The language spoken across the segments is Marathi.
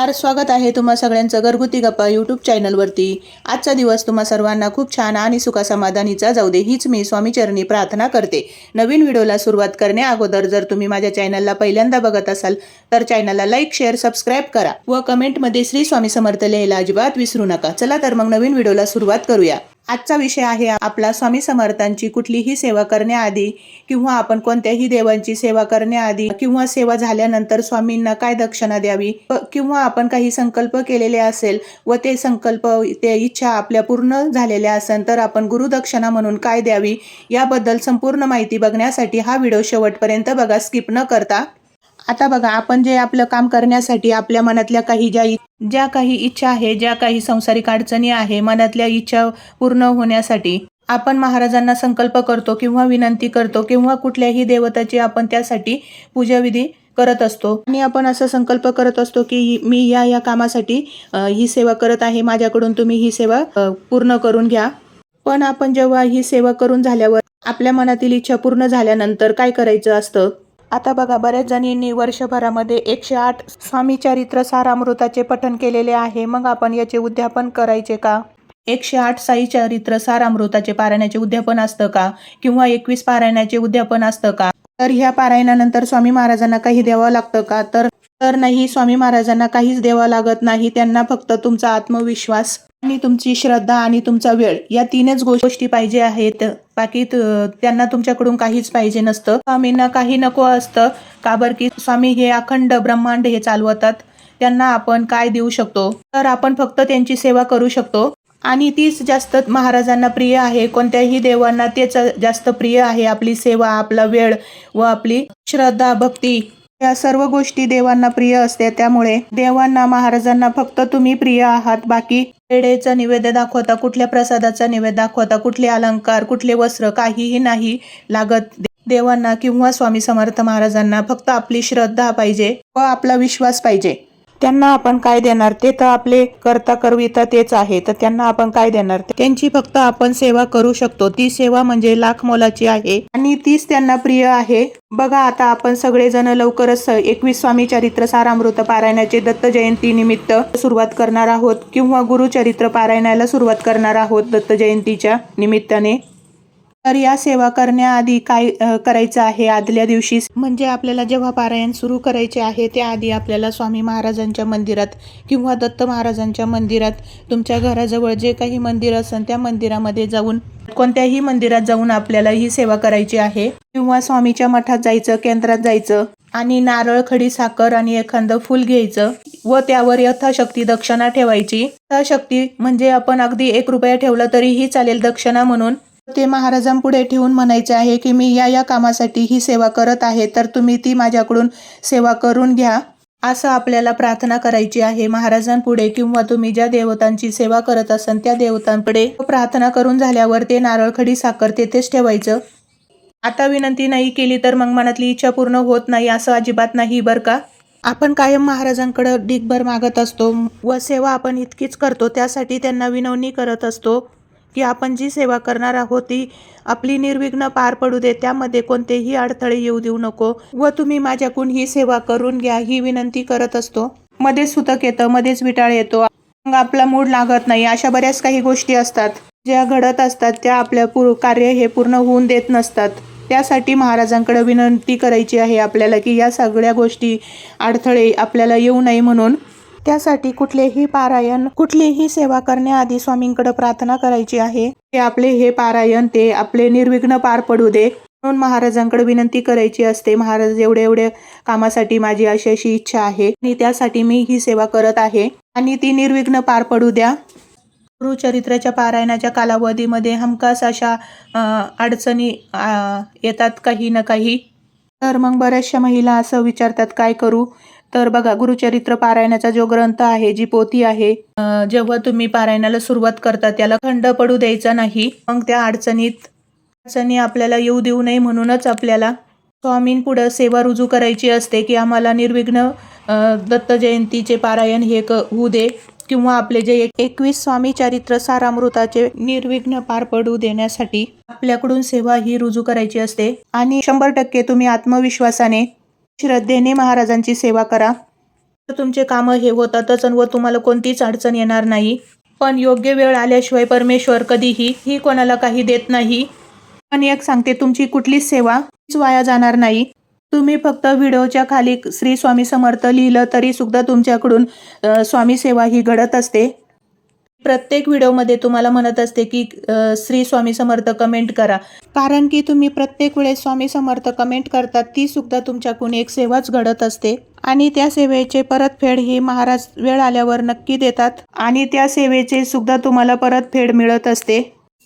फार स्वागत आहे तुम्हा सगळ्यांचं घरगुती गप्पा यूट्यूब चॅनलवरती आजचा दिवस तुम्हा सर्वांना खूप छान आणि सुखासमाधानीचा जाऊ दे हीच मी स्वामीचरणी प्रार्थना करते. नवीन व्हिडिओला सुरुवात करण्या अगोदर जर तुम्ही माझ्या चॅनलला पहिल्यांदा बघत असाल तर चॅनलला लाईक शेअर सबस्क्राईब करा व कमेंटमध्ये श्री स्वामी समर्थ लिहायला अजिबात विसरू नका. चला तर मग नवीन व्हिडिओला सुरुवात करूया. आजचा विषय आहे आपला स्वामी समर्थांची कुठलीही सेवा करण्याआधी किंवा आपण कोणत्याही देवांची सेवा करण्याआधी किंवा सेवा झाल्यानंतर स्वामींना काय दक्षिणा द्यावी किंवा आपण काही संकल्प केलेले असेल व ते संकल्प ते इच्छा आपल्या पूर्ण झालेल्या असेल तर आपण गुरुदक्षिणा म्हणून काय द्यावी याबद्दल संपूर्ण माहिती बघण्यासाठी हा व्हिडिओ शेवटपर्यंत बघा. स्किप न करता. आता बघा आपण जे आपलं काम करण्यासाठी आपल्या मनातल्या काही ज्या ज्या काही इच्छा आहे ज्या काही संसारिक अडचणी आहे मनातल्या इच्छा पूर्ण होण्यासाठी आपण महाराजांना संकल्प करतो किंवा विनंती करतो किंवा कुठल्याही देवताची आपण त्यासाठी पूजाविधी करत असतो. आणि आपण असा संकल्प करत असतो की मी या या कामासाठी ही सेवा करत आहे. माझ्याकडून तुम्ही ही सेवा पूर्ण करून घ्या. पण आपण जेव्हा ही सेवा करून झाल्यावर आपल्या मनातील इच्छा पूर्ण झाल्यानंतर काय करायचं असतं? आता बघा बऱ्याच जणींनी वर्षभरामध्ये एकशे आठ स्वामी चरित्र सारामृताचे पठण केलेले आहे. मग आपण याचे उद्यापन करायचे का? एकशे आठ साई चरित्र सारामृताचे पारायणाचे उद्यापन असतं का? किंवा एकवीस पारायणाचे उद्यापन असतं का? तर ह्या पारायणानंतर स्वामी महाराजांना काही द्यावं लागतं का? तर तर नाही स्वामी महाराजांना काहीच द्यावं लागत नाही. त्यांना फक्त तुमचा आत्मविश्वास आणि तुमची श्रद्धा आणि तुमचा वेळ या तीनच गोष्टी पाहिजे आहेत. बाकी त्यांना तुमच्याकडून काहीच पाहिजे नसतं. स्वामींना काही नको असतं. का बरं की स्वामी हे अखंड ब्रह्मांड हे चालवतात. त्यांना आपण काय देऊ शकतो? तर आपण फक्त त्यांची सेवा करू शकतो. आणि तीच जास्त महाराजांना प्रिय आहे. कोणत्याही देवांना तेच जास्त प्रिय आहे. आपली सेवा आपला वेळ व आपली श्रद्धा भक्ती या सर्व गोष्टी देवांना प्रिय असते त्यामुळे देवांना महाराजांना फक्त तुम्ही प्रिय आहात. बाकी पेढेचा निवेद्य दाखवता कुठल्या प्रसादाचा निवेद दाखवता कुठले अलंकार कुठले वस्त्र काहीही नाही लागत. देवांना किंवा स्वामी समर्थ महाराजांना फक्त आपली श्रद्धा पाहिजे व आपला विश्वास पाहिजे. त्यांना आपण काय देणार? ते तर आपले करता करविता तेच आहे. तर त्यांना आपण काय देणार? त्यांची फक्त आपण सेवा करू शकतो. ती सेवा म्हणजे लाख मोलाची आहे. आणि तीच त्यांना प्रिय आहे. बघा आता आपण सगळेजण लवकरच एकवीस स्वामी चरित्र सारामृत पारायणाचे दत्त जयंती निमित्त सुरुवात करणार आहोत. किंवा गुरुचरित्र पारायणाला सुरुवात करणार आहोत दत्त जयंतीच्या निमित्ताने. तर या सेवा करण्याआधी काय करायचं आहे आदल्या दिवशी? म्हणजे आपल्याला जेव्हा पारायण सुरू करायचे आहे त्याआधी आपल्याला स्वामी महाराजांच्या मंदिरात किंवा दत्त महाराजांच्या मंदिरात तुमच्या घराजवळ जे काही मंदिर असेल त्या मंदिरामध्ये जाऊन कोणत्याही मंदिरात जाऊन आपल्याला ही सेवा करायची आहे? किंवा स्वामीच्या मठात जायचं केंद्रात जायचं आणि नारळ खडी साखर आणि एखादं फुल घ्यायचं व त्यावर यथाशक्ती दक्षिणा ठेवायची? यथाशक्ती म्हणजे आपण अगदी एक रुपया ठेवला तरीही चालेल दक्षिणा म्हणून. ते महाराजांपुढे ठेवून म्हणायचे आहे की मी या या कामासाठी ही सेवा करत आहे तर तुम्ही ती माझ्याकडून सेवा करून घ्या. असं आपल्याला प्रार्थना करायची आहे. महाराजांपुढे किंवा तुम्ही ज्या देवतांची सेवा करत असाल त्या देवतांपुढे प्रार्थना करून झाल्यावर ते नारळ खडी साखर तेथेच ठेवायचं. आता विनंती नाही केली तर मग मनातली इच्छा पूर्ण होत नाही असं अजिबात नाही बरं का? आपण कायम महाराजांकडं डिगभर मागत असतो व सेवा आपण इतकीच करतो त्यासाठी त्यांना विनवणी करत असतो. की आपण जी सेवा करणार आहोत ती आपली निर्विघ्न पार पडू दे. त्यामध्ये कोणतेही अडथळे येऊ देऊ नको. व तुम्ही माझ्याकडून ही सेवा करून घ्या ही विनंती करत असतो. मध्येच सुतक येतं मध्येच विटाळ येतो. मग आपला मूड लागत नाही अशा बऱ्याच काही गोष्टी असतात. ज्या घडत असतात त्या आपल्या पूर कार्य हे पूर्ण होऊन देत नसतात. त्यासाठी महाराजांकडे विनंती करायची आहे आपल्याला की या सगळ्या गोष्टी अडथळे आपल्याला येऊ नये म्हणून त्यासाठी कुठलेही पारायण कुठलीही सेवा करण्याआधी स्वामींकडे प्रार्थना करायची आहे. ते आपले हे पारायण ते आपले निर्विघ्न पार पडू दे. म्हणून महाराजांकडे विनंती करायची असते. महाराज एवढे एवढे कामासाठी माझी अशी अशी इच्छा आहे आणि त्यासाठी मी ही सेवा करत आहे आणि ती निर्विघ्न पार पडू द्या. गुरुचरित्राच्या पारायणाच्या कालावधीमध्ये हमखास अशा अडचणी येतात काही ना काही. तर मग बऱ्याचशा महिला असं विचारतात काय करू? तर बघा गुरुचरित्र पारायणाचा जो ग्रंथ आहे जी पोथी आहे जेव्हा तुम्ही पारायणाला सुरुवात करता त्याला खंड पडू द्यायचा नाही. मग त्या अडचणीत अडचणी आपल्याला येऊ देऊ नये म्हणूनच आपल्याला स्वामींपुढं सेवा रुजू करायची असते की आम्हाला निर्विघ्न दत्त जयंतीचे पारायण हे क होऊ दे किंवा आपले जे एक- एकवीस स्वामी चरित्र सारामृताचे निर्विघ्न पार पडू देण्यासाठी आपल्याकडून सेवा ही रुजू करायची असते. आणि शंभर टक्के तुम्ही आत्मविश्वासाने श्रद्धेने महाराजांची सेवा करा. तुमचे कामं हे होतातच व तुम्हाला कोणतीच अडचण येणार नाही. पण योग्य वेळ आल्याशिवाय परमेश्वर कधीही ही कोणाला काही देत नाही. पण एक सांगते तुमची कुठलीच सेवा वाया जाणार नाही. तुम्ही फक्त व्हिडिओच्या खाली श्री स्वामी समर्थ लिहिलं तरी सुद्धा तुमच्याकडून स्वामी सेवा ही घडत असते. प्रत्येक व्हिडिओमध्ये तुम्हाला म्हणत असते की श्री स्वामी समर्थ कमेंट करा. कारण की तुम्ही प्रत्येक वेळेस स्वामी समर्थ कमेंट करतात ती सुद्धा तुमच्याकडून एक सेवाच घडत असते. आणि त्या सेवेचे परतफेड ही महाराज वेळ आल्यावर नक्की देतात. आणि त्या सेवेचे सुद्धा तुम्हाला परतफेड मिळत असते.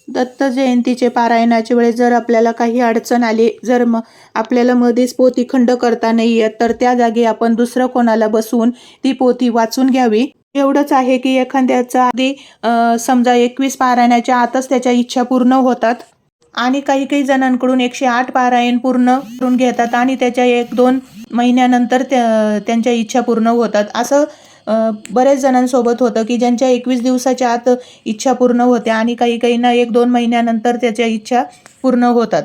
दत्त जयंतीचे पारायणाच्या वेळेस जर आपल्याला काही अडचण आली जर मग आपल्याला मध्येच पोथी खंड करता नाही येत तर त्या जागी आपण दुसरं कोणाला बसवून ती पोथी वाचून घ्यावी. एवढंच आहे की एखाद्याचा आधी समजा एकवीस पारायणाच्या आतच त्याच्या इच्छा पूर्ण होतात आणि काही काही जणांकडून एकशे आठ पारायण पूर्ण करून घेतात आणि त्याच्या एक दोन महिन्यानंतर त्या त्यांच्या इच्छा पूर्ण होतात. असं बऱ्याच जणांसोबत होतं की ज्यांच्या एकवीस दिवसाच्या आत इच्छा पूर्ण होत्या आणि काही काहींना एक दोन महिन्यानंतर त्याच्या इच्छा पूर्ण होतात.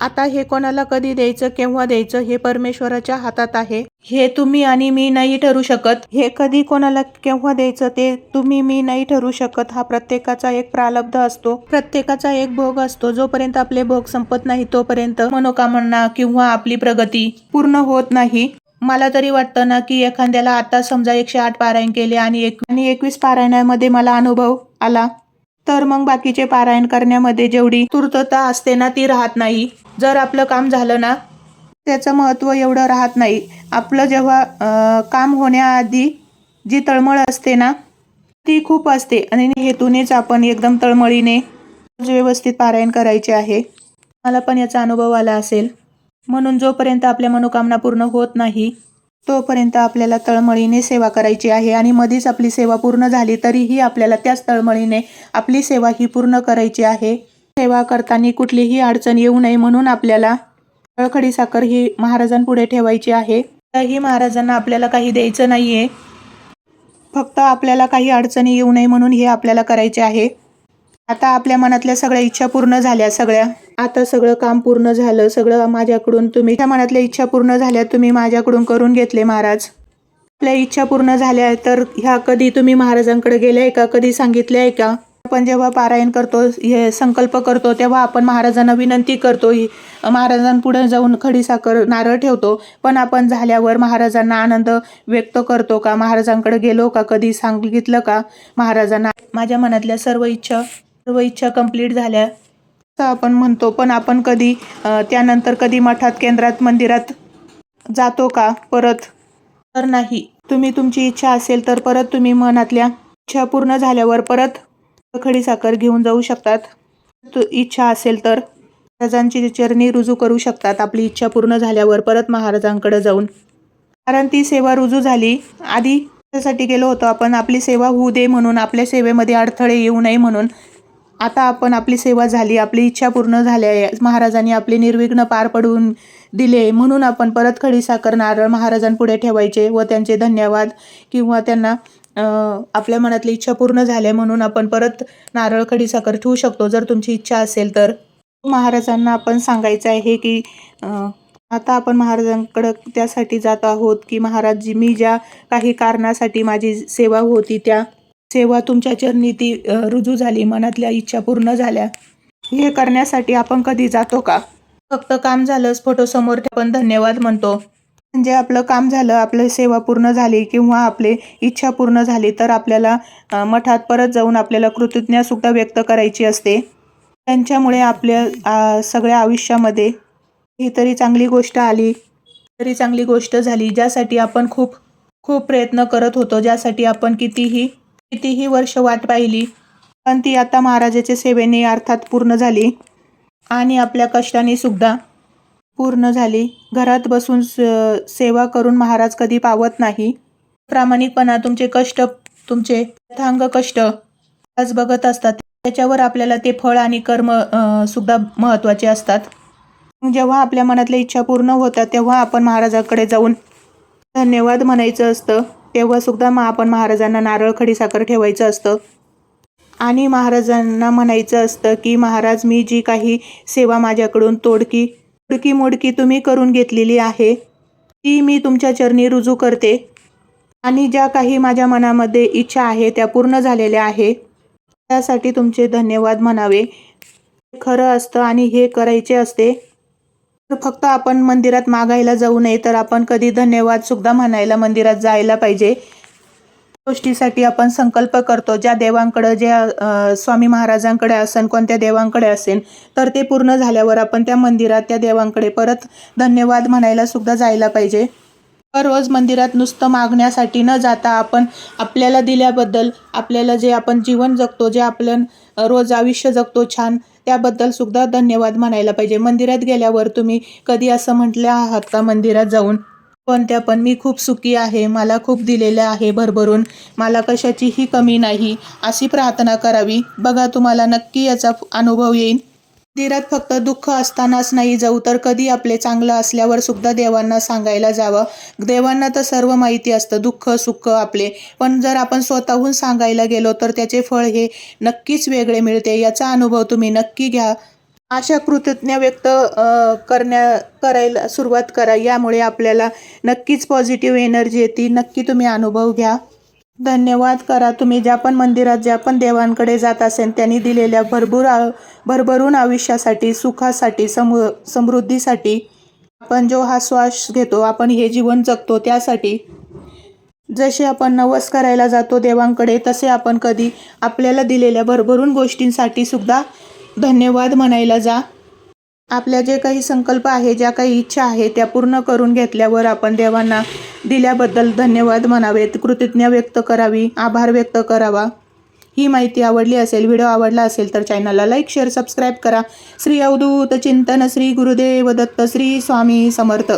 आता हे कोणाला कधी द्यायचं केव्हा द्यायचं हे परमेश्वराच्या हातात आहे. हे तुम्ही आणि मी नाही ठरू शकत. हे कधी कोणाला केव्हा द्यायचं ते तुम्ही मी नाही ठरू शकत. हा प्रत्येकाचा एक प्रालब्ध असतो. प्रत्येकाचा एक भोग असतो. जोपर्यंत आपले भोग संपत नाही तोपर्यंत मनोकामना किंवा आपली प्रगती पूर्ण होत नाही. मला तरी वाटतं ना की एखाद्याला आता समजा एकशे आठ पारायण केले आणि एक आणि एकवीस पारायणामध्ये मला अनुभव आला. तर मग बाकीचे पारायण करण्यामध्ये जेवढी तूर्तता असते ना ती राहत नाही. जर आपलं काम झालं ना त्याचं महत्त्व एवढं राहत नाही. आपलं जेव्हा काम होण्याआधी जी तळमळ असते ना ती खूप असते. आणि हेतूनेच आपण एकदम तळमळीने व्यवस्थित पारायण करायचे आहे. मला पण याचा अनुभव आला असेल. म्हणून जोपर्यंत आपल्या मनोकामना पूर्ण होत नाही तोपर्यंत आपल्याला तळमळीने सेवा करायची आहे आणि मधीच आपली सेवा पूर्ण झाली तरीही आपल्याला त्याच तळमळीने आपली सेवा ही पूर्ण करायची आहे. सेवा करताना कुठलीही अडचण येऊ नये म्हणून आपल्याला तळखडी साखर ही महाराजांपुढे ठेवायची आहे. ही महाराजांना आपल्याला काही द्यायचं नाहीये. फक्त आपल्याला काही अडचणी येऊ नये म्हणून हे आपल्याला करायचे आहे. आता आपल्या मनातल्या सगळ्या इच्छा पूर्ण झाल्या सगळ्या. आता सगळं काम पूर्ण झालं. सगळं माझ्याकडून तुम्ही त्या मनातल्या इच्छा पूर्ण झाल्या तुम्ही माझ्याकडून करून घेतले महाराज. आपल्या इच्छा पूर्ण झाल्या तर ह्या कधी तुम्ही महाराजांकडे गेले का? कधी सांगितले आहे का? आपण जेव्हा पारायण करतो हे संकल्प करतो तेव्हा आपण महाराजांना विनंती करतो. महाराजांपुढे जाऊन खडीसाखर नारळ ठेवतो. पण आपण झाल्यावर महाराजांना आनंद व्यक्त करतो का? महाराजांकडे गेलो का? कधी सांगितलं का? महाराजांना माझ्या मनातल्या सर्व इच्छा सर्व इच्छा कंप्लीट झाल्या. असं आपण म्हणतो पण आपण कधी त्यानंतर कधी मठात केंद्रात मंदिरात जातो का? परत? तर नाही. तुम्ही तुमची इच्छा असेल तर परत तुम्ही मनातल्या इच्छा पूर्ण झाल्यावर परत खडी साखर घेऊन जाऊ शकतात. इच्छा असेल तर महाराजांची चरणी रुजू करू शकतात. आपली इच्छा पूर्ण झाल्यावर परत महाराजांकडे जाऊन. कारण ती सेवा रुजू झाली. आधी त्यासाठी गेलो होतो आपण? आपली सेवा होऊ दे म्हणून आपल्या सेवेमध्ये अडथळे येऊ नये म्हणून. आता आपण आपली सेवा झाली आपली इच्छा पूर्ण झाल्या आहे. महाराजांनी आपले निर्विघ्न पार पडून दिले म्हणून आपण परत खडी साखर नारळ महाराजांपुढे ठेवायचे व त्यांचे धन्यवाद किंवा त्यांना आपल्या मनातली इच्छा पूर्ण झाल्या म्हणून आपण परत नारळ खडी साखर ठेवू शकतो जर तुमची इच्छा असेल तर महाराजांना आपण सांगायचं आहे की आता आपण महाराजांकडं त्यासाठी जात आहोत की महाराज जी मी ज्या काही कारणासाठी माझी सेवा होती त्या सेवा तुमच्या चरणी ती रुजू झाली मनातल्या इच्छा पूर्ण झाल्या. हे करण्यासाठी आपण कधी जातो का? फक्त काम झालंच फोटो समोर धन्यवाद म्हणतो. म्हणजे आपलं काम झालं आपली सेवा पूर्ण झाली किंवा आपले इच्छा पूर्ण झाली तर आपल्याला मठात परत जाऊन आपल्याला कृतज्ञ सुद्धा व्यक्त करायची असते. त्यांच्यामुळे आपल्या सगळ्या आयुष्यामध्ये ही तरी चांगली गोष्ट आली तरी चांगली गोष्ट झाली ज्यासाठी आपण खूप खूप प्रयत्न करत होतो ज्यासाठी आपण कितीही कितीही वर्ष वाट पाहिली पण ती आता महाराजाच्या सेवेने अर्थात पूर्ण झाली आणि आपल्या कष्टाने सुद्धा पूर्ण झाली. घरात बसून स- सेवा करून महाराज कधी पावत नाही. प्रामाणिकपणा तुमचे कष्ट तुमचे यथांग कष्ट आज बघत असतात. त्याच्यावर आपल्याला ते फळ आणि कर्म सुद्धा महत्त्वाचे असतात. जेव्हा आपल्या मनातल्या इच्छा पूर्ण होतात तेव्हा आपण महाराजाकडे जाऊन धन्यवाद म्हणायचं असतं. तेव्हा सुद्धा मग आपण महाराजांना नारळ खडी साखर ठेवायचं असतं. आणि महाराजांना म्हणायचं असतं की महाराज मी जी काही सेवा माझ्याकडून तोडकी तोडकी मोडकी तुम्ही करून घेतलेली आहे ती मी तुमच्या चरणी रुजू करते. आणि ज्या काही माझ्या मनामध्ये इच्छा आहे त्या पूर्ण झालेल्या आहे. त्यासाठी तुमचे धन्यवाद म्हणावे. खरं असतं आणि हे करायचे असते. फक्त आपण मंदिरात मागायला जाऊ नये तर आपण कधी धन्यवाद सुद्धा म्हणायला मंदिरात जायला पाहिजे. गोष्टीसाठी आपण संकल्प करतो ज्या देवांकडं ज्या स्वामी महाराजांकडे असेल कोणत्या देवांकडे असेल तर ते पूर्ण झाल्यावर आपण त्या मंदिरात त्या देवांकडे परत धन्यवाद म्हणायला सुद्धा जायला पाहिजे. रोज मंदिरात नुसतं मागण्यासाठी न जाता आपण आपल्याला दिल्याबद्दल आपल्याला जे आपण जीवन जगतो जे आपलं रोज आयुष्य जगतो छान त्याबद्दल सुद्धा धन्यवाद म्हणायला पाहिजे. मंदिरात गेल्यावर तुम्ही कधी असं म्हटलं आहात का मंदिरात जाऊन? कोणत्या पण मी खूप सुखी आहे मला खूप दिलेलं आहे भरभरून मला कशाचीही कमी नाही अशी प्रार्थना करावी. बघा तुम्हाला नक्की याचा अनुभव येईल. धीरात फक्त दुःख असतानाच नाही जाऊ तर कधी आपले चांगलं असल्यावर सुद्धा देवांना सांगायला जावं. देवांना तर सर्व माहिती असतं दुःख सुख आपले. पण जर आपण स्वतःहून सांगायला गेलो तर त्याचे फळ हे नक्कीच वेगळे मिळते. याचा अनुभव तुम्ही नक्की घ्या. अशा कृतज्ञ व्यक्त करण्या करायला सुरुवात करा. यामुळे आपल्याला नक्कीच पॉझिटिव्ह एनर्जी येते. नक्की तुम्ही अनुभव घ्या. धन्यवाद करा. तुम्ही ज्या पण मंदिरात ज्या पण देवांकडे जात असेल त्यांनी दिलेल्या भरभूर आ- भरभरून आयुष्यासाठी सुखासाठी समृ समृद्धीसाठी आपण जो हा श्वास घेतो आपण हे जीवन जगतो त्यासाठी जसे आपण नवस करायला जातो देवांकडे तसे आपण कधी आपल्याला दिलेल्या भरभरून गोष्टींसाठी सुद्धा धन्यवाद म्हणायला जा. आपल्या जे काही संकल्प आहे ज्या काही इच्छा आहे त्या पूर्ण करून घेतल्यावर आपण देवांना दिल्याबद्दल धन्यवाद म्हणावेत. कृतज्ञ व्यक्त करावी आभार व्यक्त करावा. ही माहिती आवडली असेल व्हिडिओ आवडला असेल तर चॅनलला लाईक शेअर सबस्क्राईब करा. श्री अवधूत चिंतन श्री गुरुदेव दत्त श्री स्वामी समर्थ.